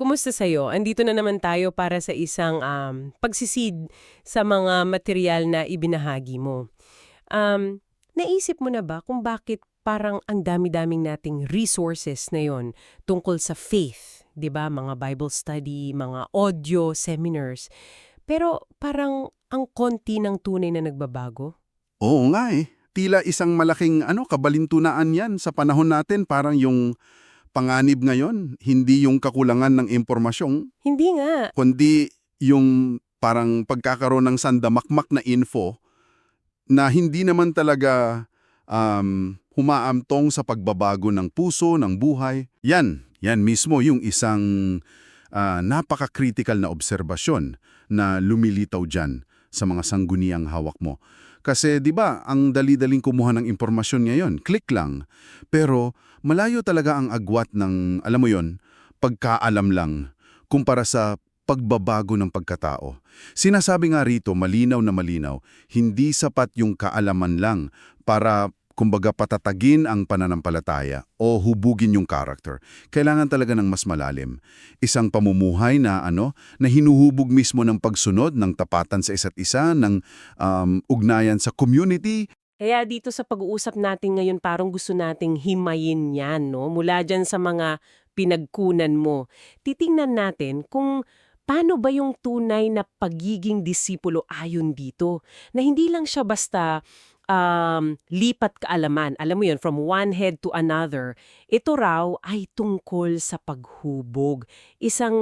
Kumusta sa'yo? Andito na naman tayo para sa isang um, pagsisid sa mga material na ibinahagi mo. Um, naisip mo na ba kung bakit parang ang dami-daming nating resources na yon tungkol sa faith? 'di ba Mga Bible study, mga audio, seminars. Pero parang ang konti ng tunay na nagbabago? Oo nga eh. Tila isang malaking ano, kabalintunaan yan sa panahon natin. Parang yung panganib ngayon, hindi yung kakulangan ng impormasyon, Hindi nga. kundi yung parang pagkakaroon ng sandamakmak na info na hindi naman talaga um, humaamtong sa pagbabago ng puso, ng buhay. Yan, yan mismo yung isang ah, napaka-critical na obserbasyon na lumilitaw dyan sa mga sangguniang hawak mo. Kasi 'di ba, ang dali-daling kumuha ng impormasyon ngayon, click lang. Pero malayo talaga ang agwat ng, alam mo 'yon, pagkaalam lang kumpara sa pagbabago ng pagkatao. Sinasabi nga rito, malinaw na malinaw, hindi sapat yung kaalaman lang para kumbaga patatagin ang pananampalataya o hubugin yung character. Kailangan talaga ng mas malalim. Isang pamumuhay na ano, na hinuhubog mismo ng pagsunod, ng tapatan sa isa't isa, ng um, ugnayan sa community, Kaya dito sa pag-uusap natin ngayon, parang gusto nating himayin yan, no? Mula dyan sa mga pinagkunan mo. Titingnan natin kung paano ba yung tunay na pagiging disipulo ayon dito. Na hindi lang siya basta um, lipat kaalaman. Alam mo yun, from one head to another. Ito raw ay tungkol sa paghubog. Isang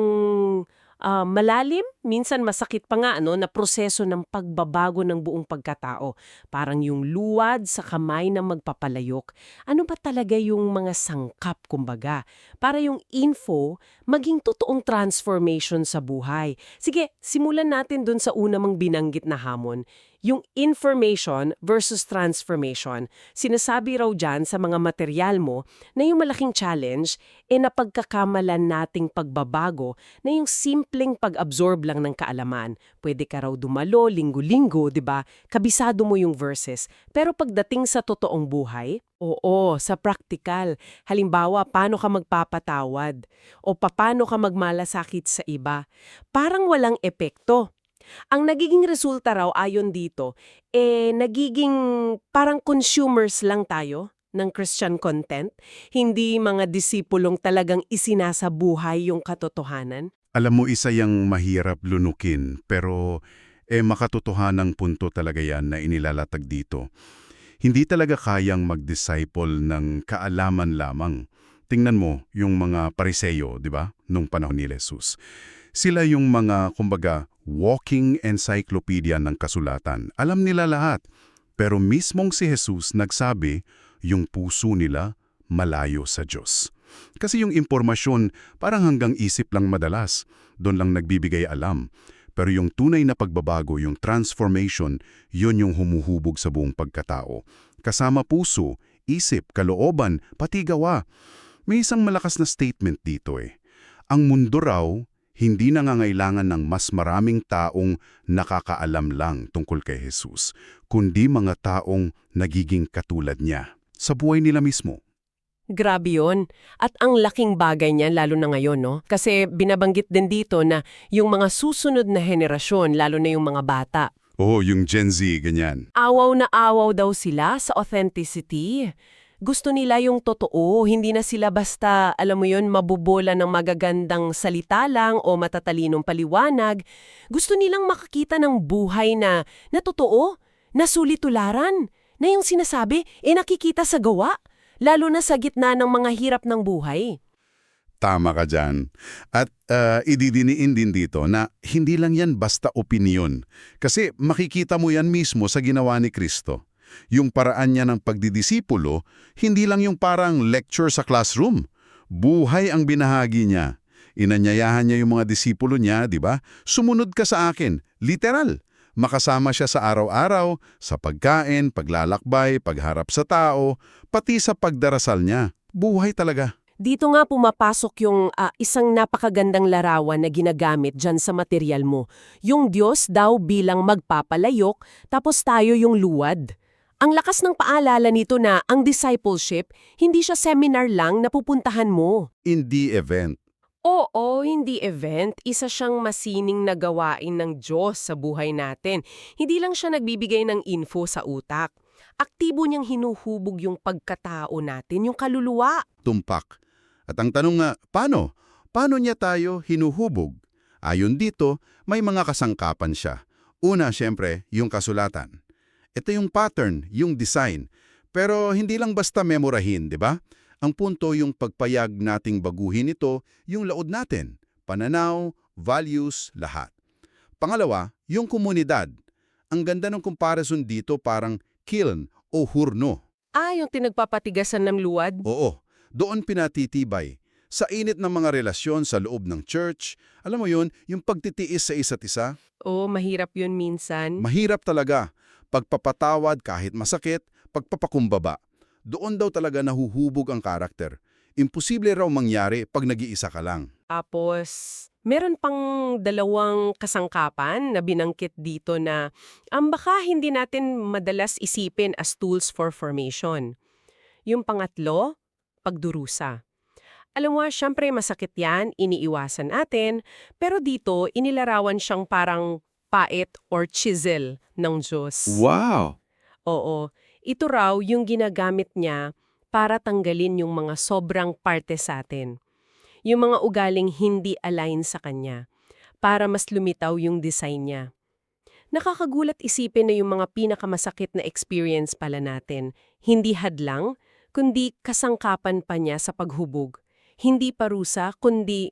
ah, malalim, minsan masakit pa nga, ano, na proseso ng pagbabago ng buong pagkatao. Parang yung luwad sa kamay na magpapalayok. Ano ba talaga yung mga sangkap, kumbaga? Para yung info maging totoong transformation sa buhay. Sige, simulan natin dun sa una mong binanggit na hamon. Yung information versus transformation. Sinasabi raw dyan sa mga material mo na yung malaking challenge e napagkakamalan nating pagbabago na yung simpleng pag-absorb lang ng kaalaman. Pwede ka raw dumalo, linggo-linggo, di ba? Kabisado mo yung verses. Pero pagdating sa totoong buhay, oo, sa practical. Halimbawa, paano ka magpapatawad? O paano ka magmalasakit sa iba? Parang walang epekto. Ang nagiging resulta raw ayon dito, eh nagiging parang consumers lang tayo ng Christian content, hindi mga disipulong talagang isinasabuhay yung katotohanan. Alam mo, isa yung mahirap lunukin, pero eh makatotohanang punto talaga yan na inilalatag dito. Hindi talaga kayang mag-disciple ng kaalaman lamang. Tingnan mo yung mga pariseyo, di ba, nung panahon ni Jesus. Sila yung mga, kumbaga, walking encyclopedia ng kasulatan. Alam nila lahat. Pero mismong si Jesus nagsabi, yung puso nila malayo sa Diyos. Kasi yung impormasyon parang hanggang isip lang madalas, doon lang nagbibigay alam. Pero yung tunay na pagbabago, yung transformation, yun yung humuhubog sa buong pagkatao. Kasama puso, isip, kalooban, pati gawa. May isang malakas na statement dito eh. Ang mundo raw, hindi nangangailangan ng mas maraming taong nakakaalam lang tungkol kay Jesus, kundi mga taong nagiging katulad niya sa buhay nila mismo. Grabe yun. At ang laking bagay niyan, lalo na ngayon, no? Kasi binabanggit din dito na yung mga susunod na henerasyon, lalo na yung mga bata, Oh, yung Gen Z, ganyan. Awaw na awaw daw sila sa authenticity. Gusto nila yung totoo, hindi na sila basta, alam mo yun, mabubola ng magagandang salita lang o matatalinong paliwanag. Gusto nilang makakita ng buhay na, na totoo, na sulit-tularan, na yung sinasabi, eh nakikita sa gawa, lalo na sa gitna ng mga hirap ng buhay. Tama ka dyan. At uh, ididiniin din dito na hindi lang yan basta opinion. Kasi makikita mo yan mismo sa ginawa ni Kristo. Yung paraan niya ng pagdidisipulo, hindi lang yung parang lecture sa classroom. Buhay ang binahagi niya. Inanyayahan niya yung mga disipulo niya, di ba? Sumunod ka sa akin. Literal. Makasama siya sa araw-araw, sa pagkain, paglalakbay, pagharap sa tao, pati sa pagdarasal niya. Buhay talaga. Dito nga pumapasok yung ah, isang napakagandang larawan na ginagamit dyan sa material mo. Yung Diyos daw bilang magpapalayok, tapos tayo yung luwad. Ang lakas ng paalala nito na ang discipleship, hindi siya seminar lang na pupuntahan mo. In the event. Oo, hindi event. Isa siyang masining na gawain ng Diyos sa buhay natin. Hindi lang siya nagbibigay ng info sa utak. Aktibo niyang hinuhubog yung pagkatao natin, yung kaluluwa. Tumpak. At ang tanong nga, paano? Paano niya tayo hinuhubog? Ayon dito, may mga kasangkapan siya. Una, siyempre, yung kasulatan. Ito yung pattern, yung design. Pero hindi lang basta memorahin, di ba? Ang punto yung pagpayag nating baguhin ito, yung laod natin, pananaw, values, lahat. Pangalawa, yung komunidad. Ang ganda ng comparison dito parang kiln o hurno. Ah, yung tinagpapatigasan ng luwad? Oo, doon pinatitibay. Sa init ng mga relasyon sa loob ng church, alam mo yun, yung pagtitiis sa isa't isa, Oo, mahirap yun minsan. mahirap talaga. Pagpapatawad kahit masakit, pagpapakumbaba. Doon daw talaga nahuhubog ang karakter. Imposible raw mangyari pag nag-iisa ka lang. Tapos, meron pang dalawang kasangkapan na binangkit dito na ang baka hindi natin madalas isipin as tools for formation. Yung pangatlo, pagdurusa. Alam mo, syempre masakit yan, iniiwasan natin, pero dito inilarawan siyang parang pait or chisel ng Diyos. Wow! Oo, ito raw yung ginagamit niya para tanggalin yung mga sobrang parte sa atin. Yung mga ugaling hindi align sa kanya, para mas lumitaw yung design niya. Nakakagulat isipin na yung mga pinakamasakit na experience pala natin, hindi hadlang, kundi kasangkapan pa niya sa paghubog. Hindi parusa, kundi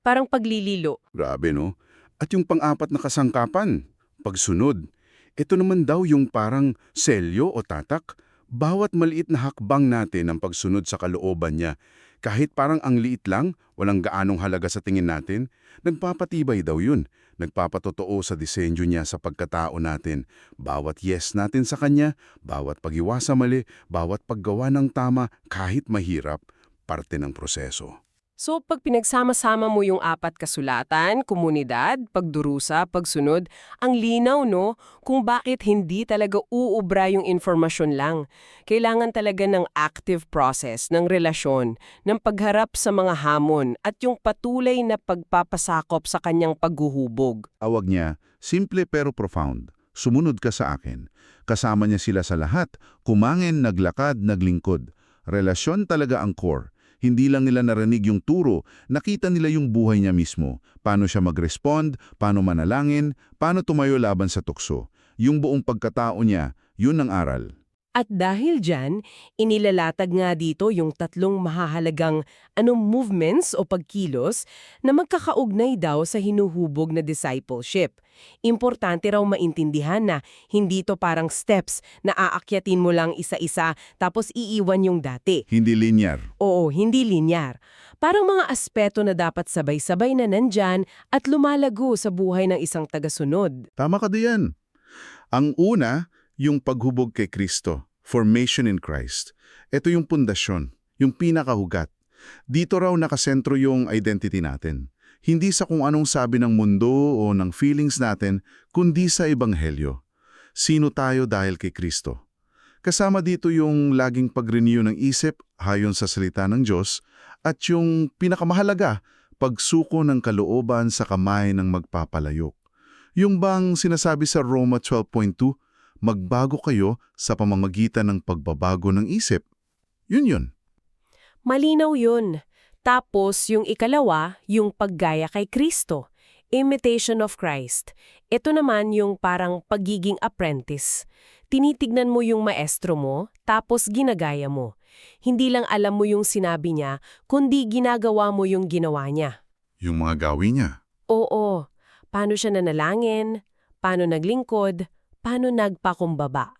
parang paglililo. Grabe no? At yung pang-apat na kasangkapan, pagsunod. Ito naman daw yung parang selyo o tatak. Bawat maliit na hakbang natin ang pagsunod sa kalooban niya, kahit parang ang liit lang, walang gaanong halaga sa tingin natin, nagpapatibay daw yun. Nagpapatotoo sa disenyo niya sa pagkatao natin. Bawat yes natin sa kanya, bawat pag-iwasa mali, bawat paggawa ng tama, kahit mahirap, parte ng proseso. So, pag pinagsama-sama mo yung apat kasulatan, komunidad, pagdurusa, pagsunod, ang linaw, no, kung bakit hindi talaga uubra yung informasyon lang. Kailangan talaga ng active process, ng relasyon, ng pagharap sa mga hamon, at yung patuloy na pagpapasakop sa kanyang paghuhubog. Awag niya, simple pero profound. Sumunod ka sa akin. Kasama niya sila sa lahat. Kumangin, naglakad, naglingkod. Relasyon talaga ang core. Hindi lang nila narinig yung turo, nakita nila yung buhay niya mismo. Paano siya mag-respond, paano manalangin, paano tumayo laban sa tukso. Yung buong pagkatao niya, yun ang aral. At dahil dyan, inilalatag nga dito yung tatlong mahahalagang anong movements o pagkilos na magkakaugnay daw sa hinuhubog na discipleship. Importante raw maintindihan na hindi to parang steps na aakyatin mo lang isa-isa tapos iiwan yung dati. Hindi linear. Oo, hindi linyar. Parang mga aspeto na dapat sabay-sabay na nandyan at lumalago sa buhay ng isang tagasunod. Tama ka diyan. Ang una, yung paghubog kay Kristo, formation in Christ. Ito yung pundasyon, yung pinakahugat. Dito raw nakasentro yung identity natin. Hindi sa kung anong sabi ng mundo o ng feelings natin, kundi sa Ebanghelyo. Sino tayo dahil kay Kristo? Kasama dito yung laging pag-renew ng isip hayon sa salita ng Diyos at yung pinakamahalaga, pagsuko ng kalooban sa kamay ng magpapalayok. Yung bang sinasabi sa Roma 12.2, magbago kayo sa pamamagitan ng pagbabago ng isip. Yun yun. Malinaw yun. Tapos yung ikalawa, yung paggaya kay Kristo. Imitation of Christ. Ito naman yung parang pagiging apprentice. Tinitignan mo yung maestro mo, tapos ginagaya mo. Hindi lang alam mo yung sinabi niya, kundi ginagawa mo yung ginawa niya. Yung mga gawin niya. Oo, paano siya nanalangin, paano naglingkod, paano nagpakumbaba.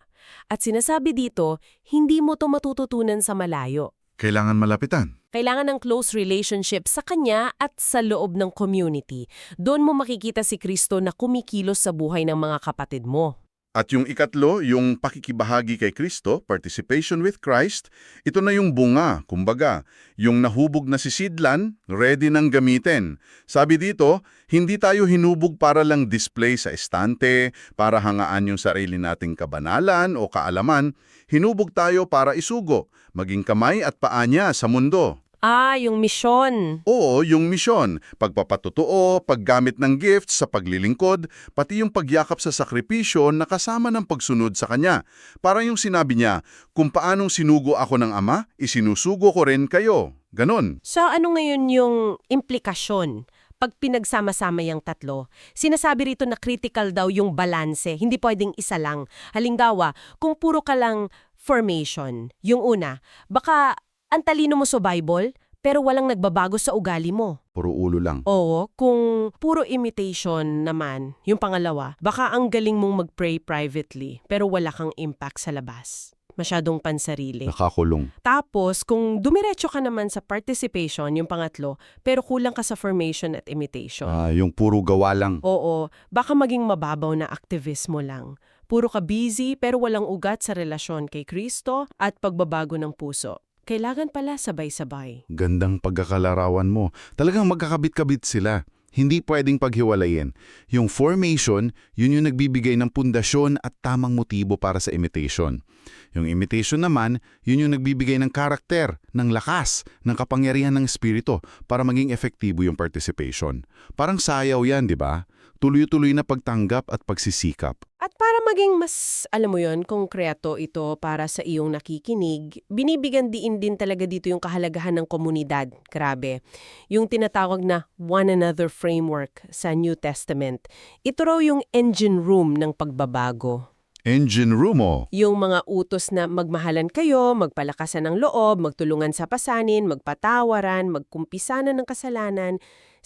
At sinasabi dito, hindi mo to matututunan sa malayo. Kailangan malapitan. Kailangan ng close relationship sa kanya at sa loob ng community. Doon mo makikita si Kristo na kumikilos sa buhay ng mga kapatid mo. At yung ikatlo, yung pakikibahagi kay Kristo, participation with Christ, ito na yung bunga, kumbaga, yung nahubog na si Sidlan, ready nang gamitin. Sabi dito, hindi tayo hinubog para lang display sa estante, para hangaan yung sarili nating kabanalan o kaalaman, hinubog tayo para isugo, maging kamay at paa niya sa mundo. Ah, yung misyon. Oo, yung misyon, pagpapatotoo, paggamit ng gifts sa paglilingkod, pati yung pagyakap sa sakripisyo na kasama ng pagsunod sa Kanya. Parang yung sinabi niya, kung paanong sinugo ako ng Ama, isinusugo ko rin kayo. Ganon. So ano ngayon yung implikasyon? Pag pinagsama-sama yung tatlo, sinasabi rito na critical daw yung balanse, hindi pwedeng isa lang. Halimbawa, kung puro ka lang formation, yung una, baka ang talino mo sa Bible, pero walang nagbabago sa ugali mo. Puro ulo lang. Oo, kung puro imitation naman, yung pangalawa, baka ang galing mong mag-pray privately, pero wala kang impact sa labas. Masyadong pansarili. Nakakulong. Tapos, kung dumiretso ka naman sa participation, yung pangatlo, pero kulang ka sa formation at imitation. Ah, yung puro gawa lang. Oo, baka maging mababaw na aktivismo lang. Puro ka busy pero walang ugat sa relasyon kay Kristo at pagbabago ng puso. Kailangan pala sabay-sabay. Gandang pagkakalarawan mo. Talagang magkakabit-kabit sila. Hindi pwedeng paghiwalayin. Yung formation, yun yung nagbibigay ng pundasyon at tamang motibo para sa imitation. Yung imitation naman, yun yung nagbibigay ng karakter, ng lakas, ng kapangyarihan ng espiritu para maging efektibo yung participation. Parang sayaw yan, di ba? Tuloy-tuloy na pagtanggap at pagsisikap. At para maging mas, alam mo yon konkreto ito para sa iyong nakikinig, binibigyan diin din talaga dito yung kahalagahan ng komunidad. Grabe. Yung tinatawag na one another framework sa New Testament. Ito raw yung engine room ng pagbabago. Engine room oh. Yung mga utos na magmahalan kayo, magpalakasan ng loob, magtulungan sa pasanin, magpatawaran, magkumpisanan ng kasalanan,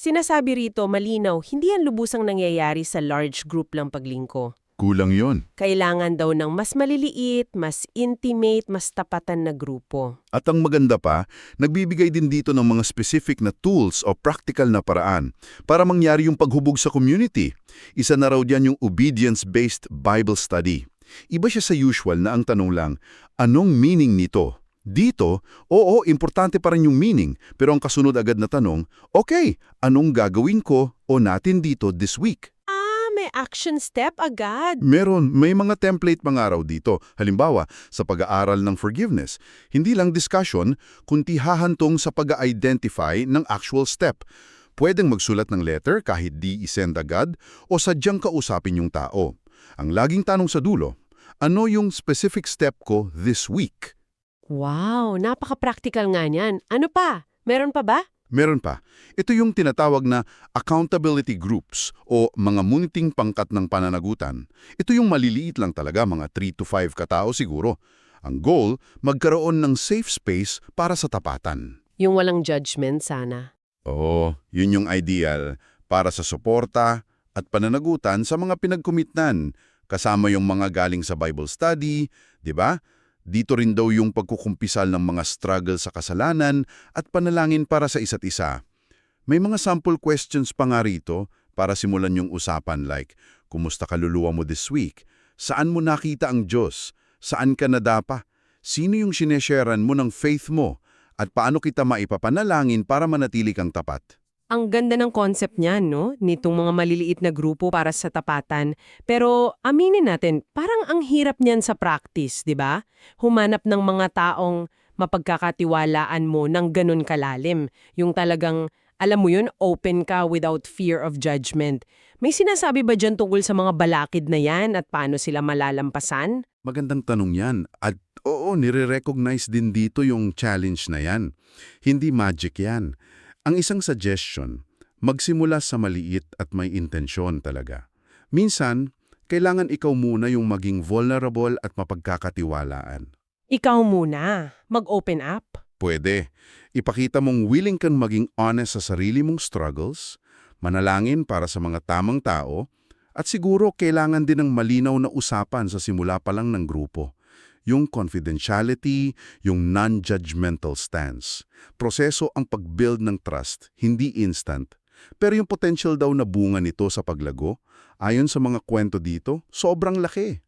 sinasabi rito malinaw, hindi yan lubusang nangyayari sa large group lang paglingko. Kulang yon. Kailangan daw ng mas maliliit, mas intimate, mas tapatan na grupo. At ang maganda pa, nagbibigay din dito ng mga specific na tools o practical na paraan para mangyari yung paghubog sa community. Isa na raw diyan yung obedience-based Bible study. Iba siya sa usual na ang tanong lang, anong meaning nito? Dito, oo, importante pa rin yung meaning, pero ang kasunod agad na tanong, okay, anong gagawin ko o natin dito this week? Ah, may action step agad. Meron, may mga template mga araw dito. Halimbawa, sa pag-aaral ng forgiveness. Hindi lang discussion, kundi hahantong sa pag-identify ng actual step. Pwedeng magsulat ng letter kahit di isend agad o sadyang kausapin yung tao. Ang laging tanong sa dulo, ano yung specific step ko this week? Wow, napaka-practical nga niyan. Ano pa? Meron pa ba? Meron pa. Ito yung tinatawag na accountability groups o mga muniting pangkat ng pananagutan. Ito yung maliliit lang talaga, mga 3 to 5 katao siguro. Ang goal, magkaroon ng safe space para sa tapatan. Yung walang judgment sana. Oo, yun yung ideal para sa suporta at pananagutan sa mga pinagkumitnan, kasama yung mga galing sa Bible study, di ba? Dito rin daw yung pagkukumpisal ng mga struggle sa kasalanan at panalangin para sa isa't isa. May mga sample questions pa nga rito para simulan yung usapan like, Kumusta kaluluwa mo this week? Saan mo nakita ang Diyos? Saan ka nadapa? Sino yung sinesharean mo ng faith mo? At paano kita maipapanalangin para manatili kang tapat? Ang ganda ng concept niyan, no? Nitong mga maliliit na grupo para sa tapatan. Pero aminin natin, parang ang hirap niyan sa practice, di ba? Humanap ng mga taong mapagkakatiwalaan mo ng ganun kalalim. Yung talagang, alam mo yun, open ka without fear of judgment. May sinasabi ba dyan tungkol sa mga balakid na yan at paano sila malalampasan? Magandang tanong yan. At oo, nire-recognize din dito yung challenge na yan. Hindi magic yan. Ang isang suggestion, magsimula sa maliit at may intensyon talaga. Minsan, kailangan ikaw muna yung maging vulnerable at mapagkakatiwalaan. Ikaw muna, mag-open up. Pwede. Ipakita mong willing kang maging honest sa sarili mong struggles, manalangin para sa mga tamang tao, at siguro kailangan din ng malinaw na usapan sa simula pa lang ng grupo. Yung confidentiality, yung non-judgmental stance. Proseso ang pag-build ng trust, hindi instant. Pero yung potential daw na bunga nito sa paglago, ayon sa mga kwento dito, sobrang laki.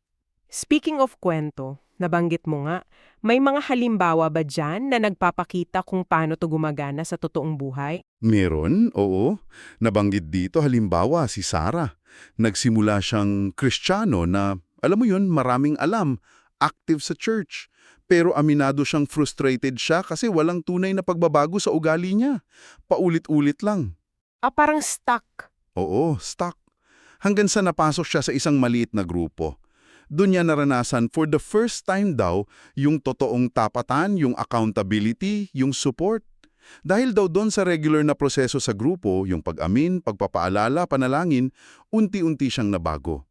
Speaking of kwento, nabanggit mo nga, may mga halimbawa ba dyan na nagpapakita kung paano to gumagana sa totoong buhay? Meron, oo. Nabanggit dito halimbawa si Sarah. Nagsimula siyang kristyano na, alam mo yun, maraming alam, active sa church. Pero aminado siyang frustrated siya kasi walang tunay na pagbabago sa ugali niya. Paulit-ulit lang. Ah, parang stuck. Oo, stuck. Hanggang sa napasok siya sa isang maliit na grupo. Doon niya naranasan for the first time daw yung totoong tapatan, yung accountability, yung support. Dahil daw doon sa regular na proseso sa grupo, yung pag-amin, pagpapaalala, panalangin, unti-unti siyang nabago.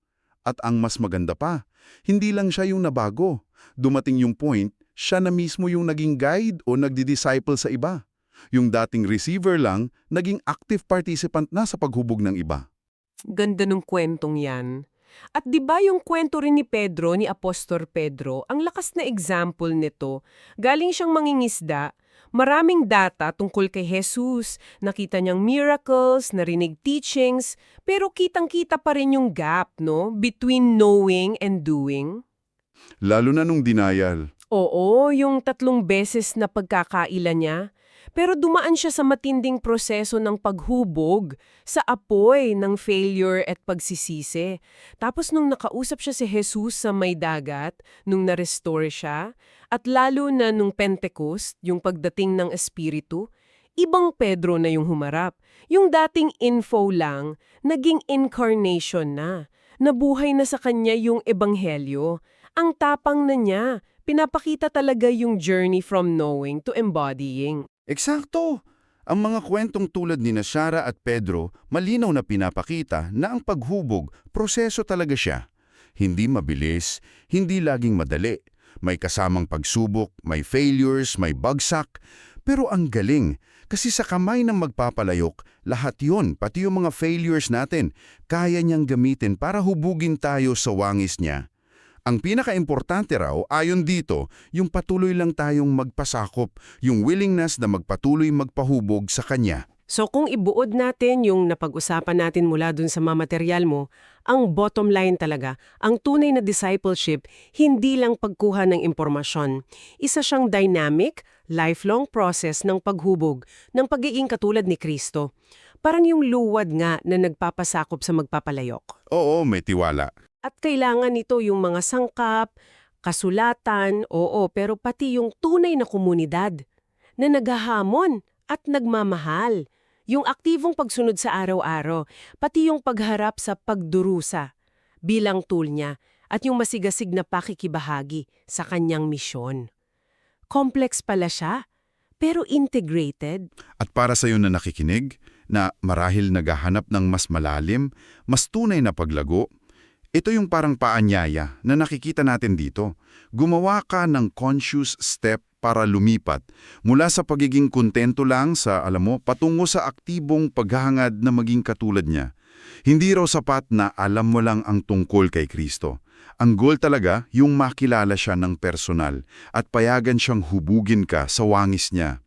At ang mas maganda pa, hindi lang siya yung nabago. Dumating yung point, siya na mismo yung naging guide o nagdi-disciple sa iba. Yung dating receiver lang, naging active participant na sa paghubog ng iba. Ganda ng kwentong yan. At di ba yung kwento rin ni Pedro, ni Apostol Pedro, ang lakas na example nito, galing siyang mangingisda, maraming data tungkol kay Jesus, nakita niyang miracles, narinig teachings, pero kitang-kita pa rin yung gap, no, between knowing and doing. Lalo na nung denial. Oo, yung tatlong beses na pagkakaila niya. Pero dumaan siya sa matinding proseso ng paghubog, sa apoy ng failure at pagsisisi. Tapos nung nakausap siya si Jesus sa may dagat, nung na-restore siya, at lalo na nung Pentecost, yung pagdating ng Espiritu, ibang Pedro na yung humarap. Yung dating info lang, naging incarnation na. Nabuhay na sa kanya yung ebanghelyo. Ang tapang na niya, pinapakita talaga yung journey from knowing to embodying. Eksakto! Ang mga kwentong tulad ni Sara at Pedro, malinaw na pinapakita na ang paghubog, proseso talaga siya. Hindi mabilis, hindi laging madali. May kasamang pagsubok, may failures, may bagsak. Pero ang galing, kasi sa kamay ng magpapalayok, lahat yon, pati yung mga failures natin, kaya niyang gamitin para hubugin tayo sa wangis niya. Ang pinaka-importante raw, ayon dito, yung patuloy lang tayong magpasakop, yung willingness na magpatuloy magpahubog sa Kanya. So kung ibuod natin yung napag-usapan natin mula dun sa mga material mo, ang bottom line talaga, ang tunay na discipleship, hindi lang pagkuha ng impormasyon. Isa siyang dynamic, lifelong process ng paghubog, ng pagiging katulad ni Kristo. Parang yung luwad nga na nagpapasakop sa magpapalayok. Oo, may tiwala. At kailangan nito yung mga sangkap, kasulatan, oo, pero pati yung tunay na komunidad na naghahamon at nagmamahal. Yung aktibong pagsunod sa araw-araw, pati yung pagharap sa pagdurusa bilang tool niya at yung masigasig na pakikibahagi sa kanyang misyon. Complex pala siya, pero integrated. At para sa iyo na nakikinig, na marahil naghahanap ng mas malalim, mas tunay na paglago, ito yung parang paanyaya na nakikita natin dito. Gumawa ka ng conscious step para lumipat mula sa pagiging kontento lang sa, alam mo, patungo sa aktibong paghahangad na maging katulad niya. Hindi raw sapat na alam mo lang ang tungkol kay Kristo. Ang goal talaga, yung makilala siya ng personal at payagan siyang hubugin ka sa wangis niya.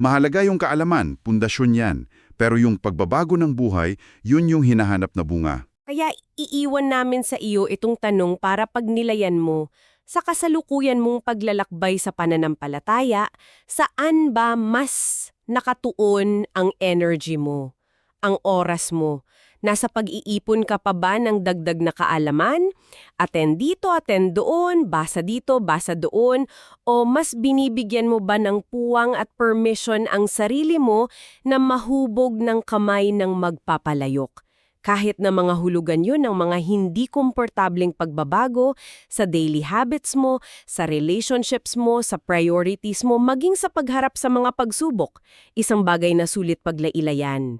Mahalaga yung kaalaman, pundasyon yan, pero yung pagbabago ng buhay, yun yung hinahanap na bunga. Kaya iiwan namin sa iyo itong tanong para pagnilayan mo sa kasalukuyan mong paglalakbay sa pananampalataya, saan ba mas nakatuon ang energy mo, ang oras mo? Nasa pag-iipon ka pa ba ng dagdag na kaalaman? Attend dito, attend doon, basa dito, basa doon, o mas binibigyan mo ba ng puwang at permission ang sarili mo na mahubog ng kamay ng magpapalayok? Kahit na mga hulugan yun ng mga hindi komportableng pagbabago sa daily habits mo, sa relationships mo, sa priorities mo, maging sa pagharap sa mga pagsubok, isang bagay na sulit paglailayan.